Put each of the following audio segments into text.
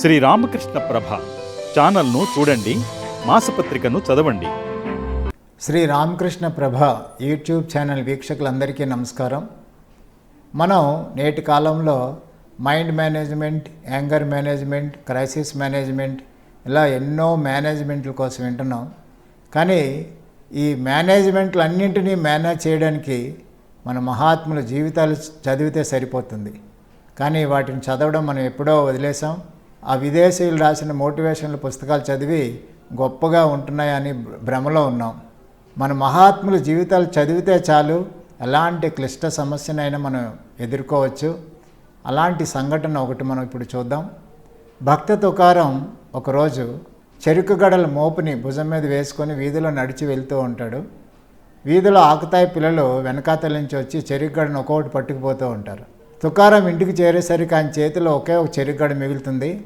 శ్రీ రామకృష్ణ ప్రభ ఛానల్ను చూడండి మాసపత్రికను చదవండి. శ్రీ రామకృష్ణ ప్రభ యూట్యూబ్ ఛానల్ వీక్షకులందరికీ నమస్కారం. మనం నేటి కాలంలో mind management anger management crisis management ఇలా ఎన్నో మేనేజ్మెంట్ల కోసం వింటున్నాం. కానీ ఈ మేనేజ్మెంట్లు అన్నింటినీ మేనేజ్ చేయడానికి మన మహాత్ముల జీవితాలు చదివితే సరిపోతుంది. కానీ వాటిని చదవడం మనం ఎప్పుడో వదిలేసాం ఆ విదేశీయులు రాసిన మోటివేషనల్ పుస్తకాలు చదివి గొప్పగా ఉంటున్నాయని భ్రమలో ఉన్నాం. మన మహాత్ముల జీవితాలు చదివితే చాలు ఎలాంటి క్లిష్ట సమస్యనైనా మనం ఎదుర్కోవచ్చు. అలాంటి సంఘటన ఒకటి మనం ఇప్పుడు చూద్దాం. భక్త తుకారం ఒకరోజు చెరుకు గడల మోపుని భుజం మీద వేసుకొని వీధిలో నడిచి వెళ్తూ ఉంటాడు. వీధిలో ఆకుతాయి పిల్లలు వెనకాతల నుంచి వచ్చి చెరుకు గడను ఒక్కొక్కటి పట్టుకుపోతూ ఉంటారు. తుకారం ఇంటికి చేరేసరికి ఆయన చేతిలో ఒకే ఒక చెరుకు గడ మిగులుతుంది.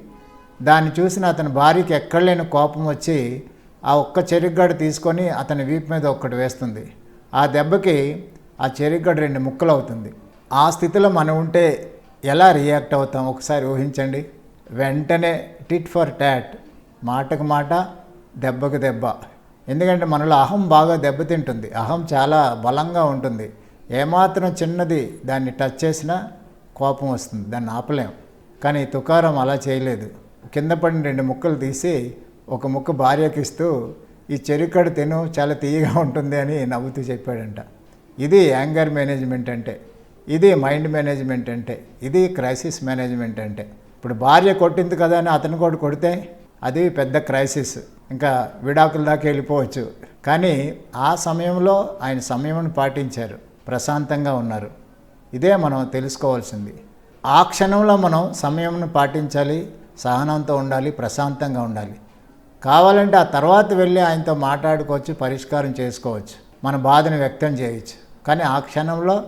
దాన్ని చూసిన అతని భార్యకి ఎక్కడలేని కోపం వచ్చి ఆ ఒక్క చెరుకుగడ తీసుకొని అతని వీపు మీద ఒక్కటి వేస్తుంది. ఆ దెబ్బకి ఆ చెరిగ్గాడు రెండు ముక్కలు అవుతుంది ఆ స్థితిలో మనం ఉంటే ఎలా రియాక్ట్ అవుతాం? ఒకసారి ఊహించండి. వెంటనే టిట్ ఫర్ ట్యాట్ మాటకు మాట దెబ్బకు దెబ్బ. ఎందుకంటే మనలో అహం బాగా దెబ్బతింటుంది. అహం చాలా బలంగా ఉంటుంది. ఏమాత్రం చిన్నది దాన్ని టచ్ చేసినా కోపం వస్తుంది. దాన్ని ఆపలేం. కానీ తుకారం అలా చేయలేదు. కింద పడిన రెండు ముక్కలు తీసి ఒక ముక్క భార్యకి ఇస్తూ ఈ చెరుకడు తిను చాలా తీయగా ఉంటుంది అని నవ్వుతూ చెప్పాడంట. ఇది యాంగర్ మేనేజ్మెంట్ అంటే ఇది మైండ్ మేనేజ్మెంట్ అంటే ఇది క్రైసిస్ మేనేజ్మెంట్ అంటే. ఇప్పుడు భార్య కొట్టింది కదా అని అతను కూడా కొడితే అది పెద్ద క్రైసిస్. ఇంకా విడాకుల దాకా వెళ్ళిపోవచ్చు. కానీ ఆ సమయంలో ఆయన సమయం పాటించారు. ప్రశాంతంగా ఉన్నారు. ఇదే మనం తెలుసుకోవాల్సింది. ఆ క్షణంలో మనం సమయంను పాటించాలి. సహనంతో ఉండాలి ప్రశాంతంగా ఉండాలి. కావాలంటే ఆ తర్వాత వెళ్ళి ఆయనతో మాట్లాడుకోవచ్చు పరిష్కారం చేసుకోవచ్చు మన బాధను వ్యక్తం చేయవచ్చు కానీ ఆ క్షణంలో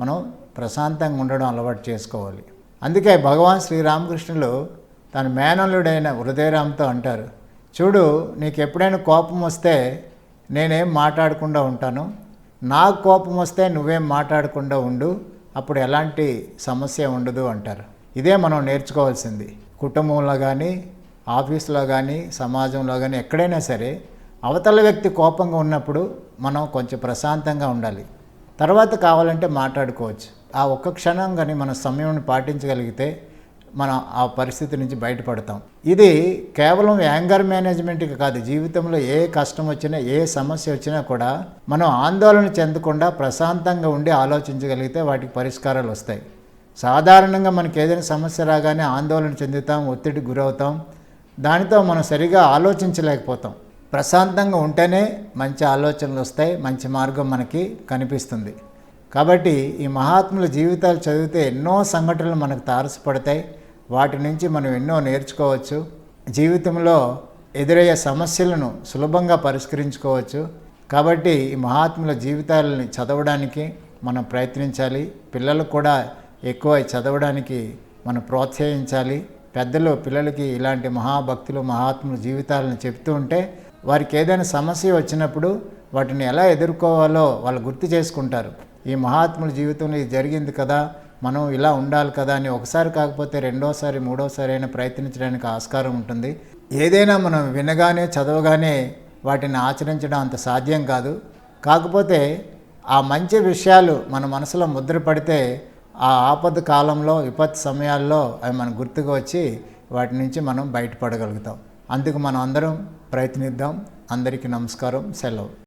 మనం ప్రశాంతంగా ఉండడం అలవాటు చేసుకోవాలి. అందుకే భగవాన్ శ్రీరామకృష్ణులు తన మేనల్లుడైన హృదయరామ్తో అంటారు చూడు నీకు ఎప్పుడైనా కోపం వస్తే నేనేం మాట్లాడకుండా ఉంటాను. నాకు కోపం వస్తే నువ్వేం మాట్లాడకుండా ఉండు. అప్పుడు ఎలాంటి సమస్య ఉండదు అంటారు. ఇదే మనం నేర్చుకోవాల్సింది. కుటుంబంలో కానీ ఆఫీస్లో కానీ సమాజంలో కానీ ఎక్కడైనా సరే అవతల వ్యక్తి కోపంగా ఉన్నప్పుడు మనం కొంచెం ప్రశాంతంగా ఉండాలి. తర్వాత కావాలంటే మాట్లాడుకోవచ్చు. ఆ ఒక్క క్షణం కానీ మన సమయం పాటించగలిగితే మనం ఆ పరిస్థితి నుంచి బయటపడతాం. ఇది కేవలం యాంగర్ మేనేజ్మెంట్కి కాదు జీవితంలో ఏ కష్టం వచ్చినా ఏ సమస్య వచ్చినా కూడా మనం ఆందోళన చెందకుండా ప్రశాంతంగా ఉండి ఆలోచించగలిగితే వాటికి పరిష్కారాలు వస్తాయి. సాధారణంగా మనకి ఏదైనా సమస్య రాగానే ఆందోళన చెందుతాం ఒత్తిడి గురవుతాం. దానితో మనం సరిగా ఆలోచించలేకపోతాం. ప్రశాంతంగా ఉంటేనే మంచి ఆలోచనలు వస్తాయి మంచి మార్గం మనకి కనిపిస్తుంది. కాబట్టి ఈ మహాత్ముల జీవితాలు చదివితే ఎన్నో సంఘటనలు మనకు తారసపడతాయి. వాటి నుంచి మనం ఎన్నో నేర్చుకోవచ్చు. జీవితంలో ఎదురయ్యే సమస్యలను సులభంగా పరిష్కరించుకోవచ్చు. కాబట్టి ఈ మహాత్ముల జీవితాలని చదవడానికి మనం ప్రయత్నించాలి. పిల్లలు కూడా ఎక్కువ చదవడానికి మనం ప్రోత్సహించాలి. పెద్దలు పిల్లలకి ఇలాంటి మహాభక్తులు మహాత్ముల జీవితాలను చెప్తూ ఉంటే వారికి ఏదైనా సమస్య వచ్చినప్పుడు వాటిని ఎలా ఎదుర్కోవాలో వాళ్ళు గుర్తు చేసుకుంటారు. ఈ మహాత్ముల జీవితంలో ఇది జరిగింది కదా మనం ఇలా ఉండాలి కదా అని ఒకసారి కాకపోతే రెండోసారి మూడోసారి అయినా ప్రయత్నించడానికి ఆస్కారం ఉంటుంది. ఏదైనా మనం వినగానే చదవగానే వాటిని ఆచరించడం అంత సాధ్యం కాదు. కాకపోతే ఆ మంచి విషయాలు మన మనసులో ముద్రపడితే ఆ ఆపద కాలంలో విపత్ సమయాల్లో అవి మనకు గుర్తుకు వచ్చి వాటి నుంచి మనం బయటపడగలుగుతాం. అందుకు మనం అందరం ప్రయత్నిద్దాం. అందరికీ నమస్కారం. సెలవు.